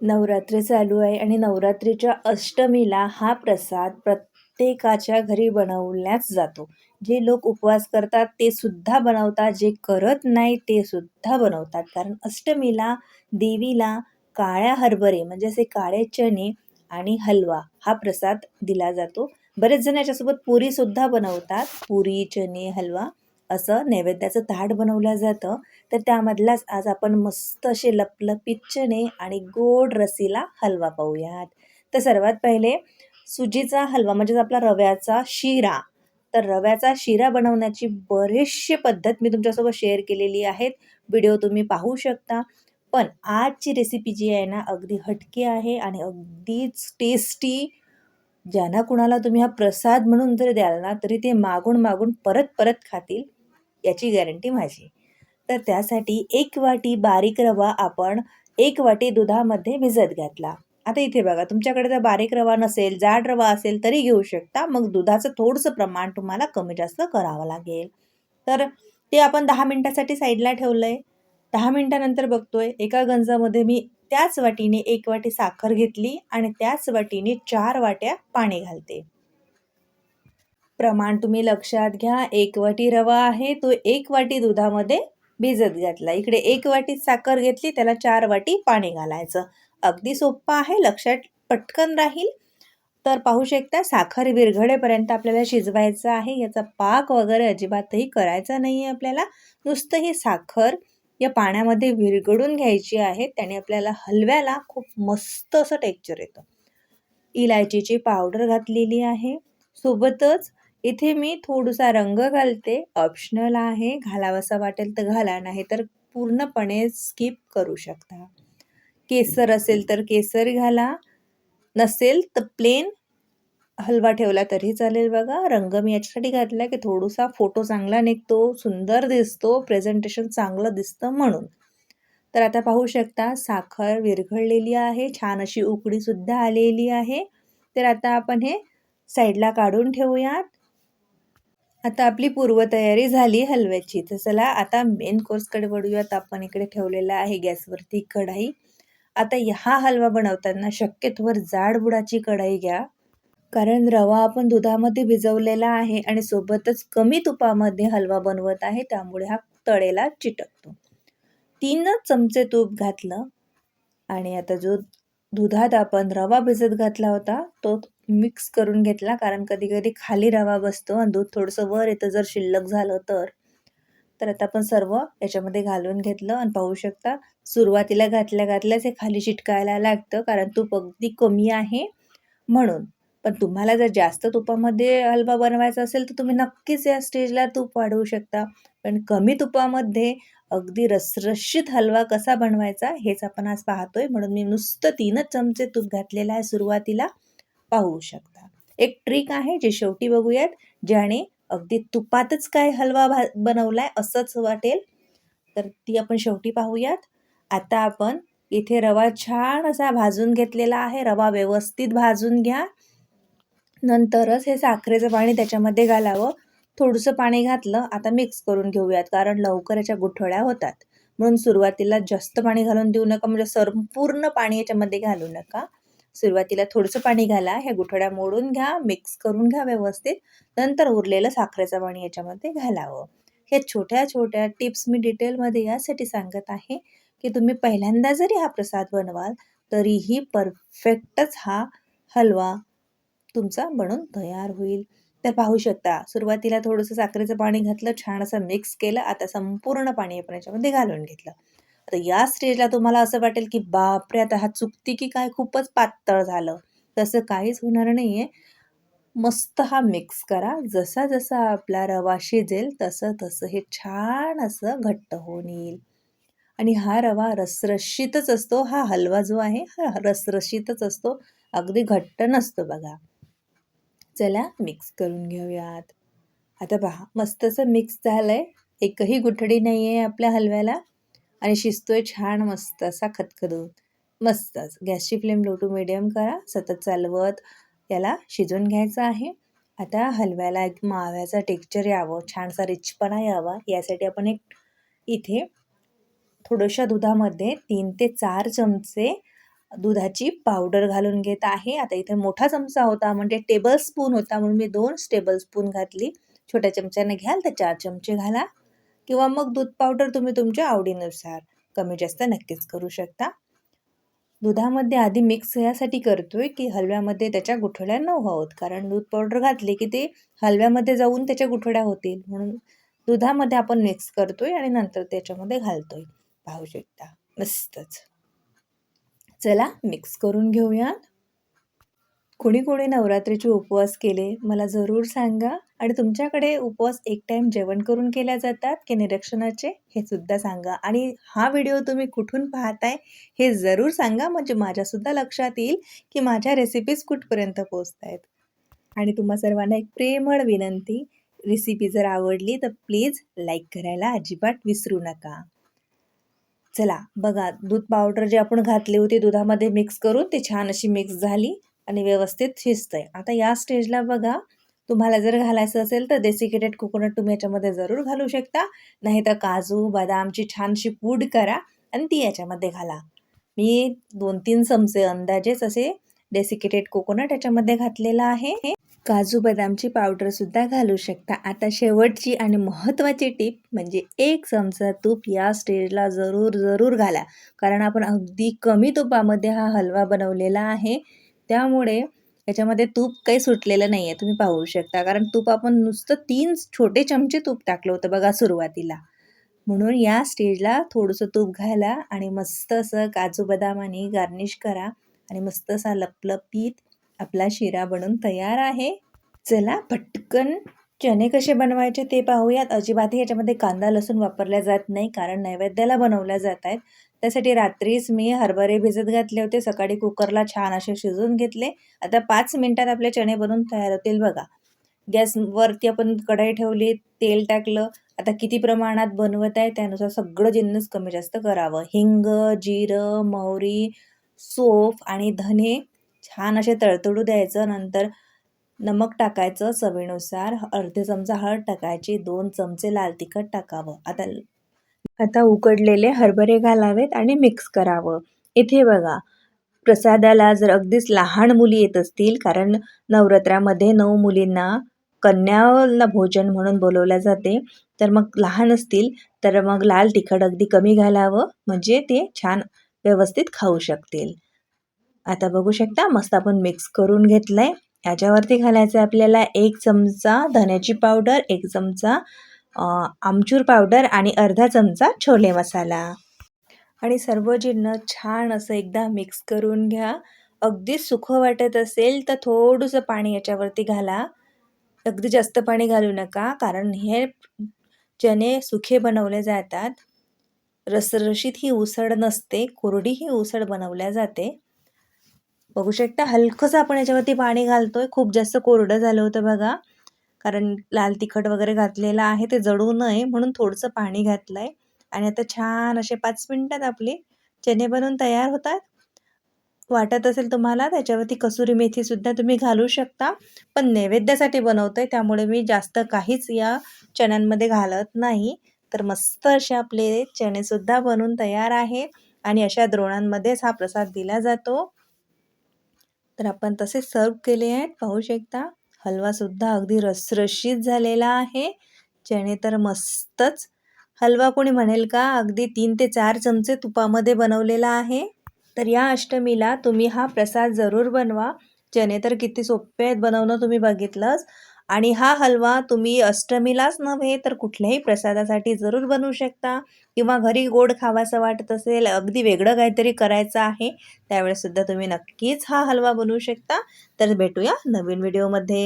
नवरात्री चालू आहे आणि नवरात्रीच्या अष्टमीला हा प्रसाद प्रत्येकाच्या घरी बनवल्याच जातो. जे लोक उपवास करतात ते सुद्धा बनवतात जे करत नाही ते सुद्धा बनवतात. कारण अष्टमीला देवीला काळ्या हरभरे म्हणजे असे काळे चणे आणि हलवा हा प्रसाद दिला जातो. बरेच जण याच्यासोबत पुरीसुद्धा बनवतात. पुरी चणे हलवा असं नैवेद्याचं ताट बनवलं जातं. तर त्यामधलाच आज आपण मस्त असे लपलपित चणे आणि गोड रसीला हलवा पाहूयात. तर सर्वात पहिले सुजीचा हलवा म्हणजेच आपला रव्याचा शिरा. तर रव्याचा शिरा बनवण्याची बरीचशी पद्धत मी तुमच्यासोबत शेअर केलेली आहेत. व्हिडिओ तुम्ही पाहू शकता. पण आजची रेसिपी जी आहे ना अगदी हटकी आहे आणि अगदीच टेस्टी ज्यांना कुणाला तुम्ही हा प्रसाद म्हणून जर द्याल ना तरी ते मागून मागून परत परत खातील. याची गॅरंटी माझी. तर त्यासाठी एक वाटी बारीक रवा आपण एक वाटी दुधामध्ये भिजत घातला. आता इथे बघा तुमच्याकडे जर बारीक रवा नसेल जाड रवा असेल तरी घेऊ शकता. मग दुधाचं थोडंसं प्रमाण तुम्हाला कमी जास्त करावं लागेल. तर ते आपण दहा मिनटासाठी साईडला ठेवलं आहे दहा मिनटानंतर बघतोय एका गंजामध्ये मी त्याच वाटीने एक वाटी साखर घेतली आणि त्याच वाटीने चार वाट्या पाणी घालते. प्रमाण तुम्ही लक्षात घ्या. एक वाटी रवा आहे तो एक वाटी दुधामध्ये भिजत घातला. इकडे एक वाटी साखर घेतली त्याला चार वाटी पाणी घालायचं. अगदी सोपं आहे लक्षात पटकन राहील. तर पाहू शकता साखर विरघळेपर्यंत आपल्याला शिजवायचं आहे. याचा पाक वगैरे अजिबातही करायचा नाही आहे आपल्याला. नुसतं ही साखर या पाण्यामध्ये विरघळून घ्यायची आहे त्याने आपल्याला हलव्याला खूप मस्त असं टेक्चर येतं. इलायचीची पावडर घातलेली आहे. सोबतच इथे मी थोडासा रंग घालते. ऑप्शनल आहे. घालावासा वाटेल तर घाला नाही तर पूर्णपणे स्किप करू शकता. केसर असेल तर केसर घाला. नसेल तर प्लेन हलवा ठेवला तरी चालेल बघा. रंग मी याच्यासाठी घातला की थोडासा फोटो चांगला निघतो सुंदर दिसतो प्रेझेंटेशन चांगलं दिसतं म्हणून. तर आता पाहू शकता साखर विरघळलेली आहे. छान अशी उकडीसुद्धा आलेली आहे. तर आता आपण हे साईडला काढून ठेवूयात. आता आपली पूर्वतयारी झाली हलव्याची. तर चला आता मेन कोर्सकडे वळूयात. आपण इकडे ठेवलेला आहे गॅसवरती कढाई. आता हा हलवा बनवताना शक्यतोवर जाड बुडाची कढाई घ्या. कारण रवा आपण दुधामध्ये भिजवलेला आहे आणि सोबतच कमी तुपामध्ये हलवा बनवत आहे. त्यामुळे हा तळेला चिटकतो. तीनच चमचे तूप घातलं. आणि आता जो दुधात आपण रवा भिजत घातला होता तो मिक्स करून घेतला कारण कधी कधी खाली रवा बसतो आणि दूध थोडंसं वर येतं जर शिल्लक झालं तर. तर आता आपण सर्व याच्यामध्ये घालून घेतलं आणि पाहू शकता सुरुवातीला घातल्या घातल्याच हे खाली चिटकायला लागतं कारण तूप अगदी कमी आहे म्हणून. पण तुम्हाला जर जास्त तुपामध्ये हलवा बनवायचा असेल तर तुम्ही नक्कीच या स्टेजला तूप वाढवू शकता. पण कमी तुपामध्ये अगदी रसरशीत हलवा कसा बनवायचा हेच आपण आज पाहतोय. म्हणून मी नुसतं तीनच चमचे तूप घातलेलं आहे सुरुवातीला. पाहू शकता. एक ट्रिक आहे जे शेवटी बघूयात ज्याने अगदी तुपातच काय हलवा भा बनवलाय असंच वाटेल. तर ती आपण शेवटी पाहूयात. आता आपण इथे रवा छान असा भाजून घेतलेला आहे. रवा व्यवस्थित भाजून घ्या. नंतरच हे साखरेचं पाणी त्याच्यामध्ये घालावं. थोडंसं पाणी घातलं आता मिक्स करून घेऊयात कारण लवकर याच्या गुठळ्या होतात. म्हणून सुरुवातीला जास्त पाणी घालून देऊ नका म्हणजे संपूर्ण पाणी याच्यामध्ये घालू नका. सुरुवातीला थोडंसं पाणी घाला ह्या गुठळ्या मोडून घ्या मिक्स करून घ्या व्यवस्थित. नंतर उरलेलं साखरेचं पाणी याच्यामध्ये घालावं. हे छोट्या छोट्या टिप्स मी डिटेलमध्ये यासाठी सांगत आहे की तुम्ही पहिल्यांदा जरी हा प्रसाद बनवाल तरीही परफेक्टच हा हलवा तुमचा बनून तयार होईल. तर पाहू शकता सुरुवातीला थोडंसं साखरेचं पाणी घातलं छान असं मिक्स केलं आता संपूर्ण पाणी आपण याच्यामध्ये घालून घेतलं. आता या स्टेजला तुम्हाला असं वाटेल की बापरे आता हा चुकती की काय? खूपच पातळ झालं. तसं काहीच होणार नाही आहे मस्त हा मिक्स करा. जसा जसा आपला रवा शिजेल तसं तसं हे छान असं घट्ट होऊन येईल. आणि हा रवा रसरशीतच असतो. हा हलवा जो आहे हा रसरशीतच असतो. अगदी घट्ट नसतो बघा. चला मिक्स करून घेऊयात. आता पहा मस्त असं मिक्स झालं आहे एकही गुठडी नाही आहे आपल्या हलव्याला. आणि शिजतोय छान मस्त असा खतखतून मस्तच. गॅसची फ्लेम लो टू मिडियम करा. सतत चालवत याला शिजवून घ्यायचं आहे. आता हलव्याला एक माव्याचा टेक्चर यावं. छानसा रिचपणा यावा. यासाठी आपण एक इथे थोड्याशा दुधामध्ये तीन ते चार चमचे दुधाची पावडर घालून घेत आहे. आता इथे मोठा चमचा होता म्हणजे टेबल स्पून होता म्हणून मी दोन टेबल स्पून घातली. छोट्या चमच्याने घ्याल तर चार चमचे घाला. किंवा मग दूध पावडर तुम्ही तुमच्या आवडीनुसार कमी जास्त नक्कीच करू शकता. दुधामध्ये आधी मिक्स यासाठी करतोय की हलव्यामध्ये त्याच्या गुठळ्या न व्हावत कारण दूध पावडर घातली की ते हलव्यामध्ये जाऊन त्याच्या गुठळ्या होतील. म्हणून दुधामध्ये आपण मिक्स करतोय आणि नंतर त्याच्यामध्ये घालतोय. पाहू शकता. मस्तच. चला मिक्स करून घेऊया कोणी कोणी नवरात्रीचे उपवास केले मला जरूर सांगा. आणि तुमच्याकडे उपवास एक टाईम जेवण करून केल्या जातात की निरीक्षणाचे हे सुद्धा सांगा. आणि हा व्हिडिओ तुम्ही कुठून पाहताय हे जरूर सांगा. म्हणजे माझ्यासुद्धा लक्षात येईल की माझ्या रेसिपीज कुठपर्यंत पोचत आहेत आणि तुम्हा सर्वांना एक प्रेमळ विनंती रेसिपी जर आवडली तर प्लीज लाईक करायला अजिबात विसरू नका. चला बघा दूध पावडर जे आपण घातली होती दुधामध्ये मिक्स करून ती छान अशी मिक्स झाली आणि व्यवस्थित शिजतंय. आता या स्टेजला बघा तुम्हाला जर घालायचं असेल तर डेसिकेटेड कोकोनट तुम्ही याच्यामध्ये जरूर घालू शकता. नाही तर काजू बदामची छानशी पूड करा आणि ती याच्यामध्ये घाला. मी दोन तीन चमचे अंदाजेच असे डेसिकेटेड कोकोनट याच्यामध्ये घातलेला आहे. काजू बदामची पावडरसुद्धा घालू शकता. आता शेवटची आणि महत्त्वाची टीप म्हणजे एक चमचा तूप या स्टेजला जरूर जरूर घाला. कारण आपण अगदी कमी तुपामध्ये हा हलवा बनवलेला आहे. त्यामुळे याच्यामध्ये तूप काही सुटलेलं नाही आहे तुम्ही पाहू शकता. कारण तूप आपण नुसतं तीन छोटे चमचे तूप टाकलं होतं बघा सुरुवातीला. म्हणून या स्टेजला थोडंसं तूप घाला आणि मस्त असं काजू बदामाने गार्निश करा. आणि मस्त असा लपलपीत आपला शिरा बनून तयार आहे. चला पटकन चणे कसे बनवायचे ते पाहूयात. अजिबातही याच्यामध्ये कांदा लसूण वापरल्या जात नाही कारण नैवेद्याला बनवल्या जात आहेत. त्यासाठी रात्रीच मी हरभरे भिजत घातले होते. सकाळी कुकरला छान असे शिजवून घेतले. आता पाच मिनटात आपले चणे बनवून तयार होतील बघा. गॅसवरती आपण कढाई ठेवली तेल टाकलं. आता किती प्रमाणात बनवत आहे त्यानुसार सगळं जिन्नस कमी जास्त करावं. हिंग जिरं मोहरी सोफ आणि धने छान असे तळतळू द्यायचं नंतर नमक टाकायचं चवीनुसार. अर्धे चमचा हळद टाकायची दोन चमचे लाल तिखट टाकावं. आता आता उकडलेले हरभरे घालावेत आणि मिक्स करावं. इथे बघा प्रसादाला जर अगदीच लहान मुली येत असतील कारण नवरात्रामध्ये नऊ मुलींना कन्याला भोजन म्हणून बोलवल्या जाते तर मग लहान असतील तर मग लाल तिखट अगदी कमी घालावं म्हणजे ते छान व्यवस्थित खाऊ शकतील. आता बघू शकता मस्त आपण मिक्स करून घेतलं आहे याच्यावरती घालायचं आपल्याला एक चमचा धन्याची पावडर एक चमचा आमचूर पावडर आणि अर्धा चमचा छोले मसाला. आणि सर्व जिन्नस छान असं एकदा मिक्स करून घ्या. अगदी सुखं वाटत असेल तर थोडंसं पाणी याच्यावरती घाला. अगदी जास्त पाणी घालू नका कारण हे चणे सुखे बनवले जातात. रसरशीत ही उसळ नसते कोरडी ही उसळ बनवल्या जाते. बघू शकता. हलकंसं आपण याच्यावरती पाणी घालतोय. खूप जास्त कोरडं झालं होतं बघा. कारण लाल तिखट वगैरे घातलेलं आहे. ते जळू नये म्हणून थोडंसं पाणी घातलं आहे आणि आता छान असे पाच मिनटात आपले चणे बनवून तयार होतात. वाटत असेल तुम्हाला त्याच्यावरती कसुरी मेथीसुद्धा तुम्ही घालू शकता. पण नैवेद्यासाठी बनवतो आहे त्यामुळे मी जास्त काहीच या चण्यांमध्ये घालत नाही. तर मस्त असे आपले चणेसुद्धा बनवून तयार आहे. आणि अशा द्रोणांमध्येच हा प्रसाद दिला जातो. तर आपण तसे सर्व केले आहेत. पाहू शकता हलवासुद्धा अगदी रसरशीत झालेला आहे. चणे तर मस्तच हलवा कोणी म्हणेल का? अगदी तीन ते चार चमचे तुपामध्ये बनवलेला आहे. तर या अष्टमीला तुम्ही हा प्रसाद जरूर बनवा. चणे तर किती सोपे आहेत बनवणं तुम्ही बघितलंच. आणि हा हलवा तुम्ही अष्टमीलाच नव्हे तर कुठल्याही प्रसादासाठी जरूर बनवू शकता. किंवा घरी गोड खावासं वाटत असेल अगदी वेगळं काहीतरी करायचं आहे त्यावेळेसुद्धा तुम्ही नक्कीच हा हलवा बनवू शकता. तर भेटूया नवीन व्हिडिओमध्ये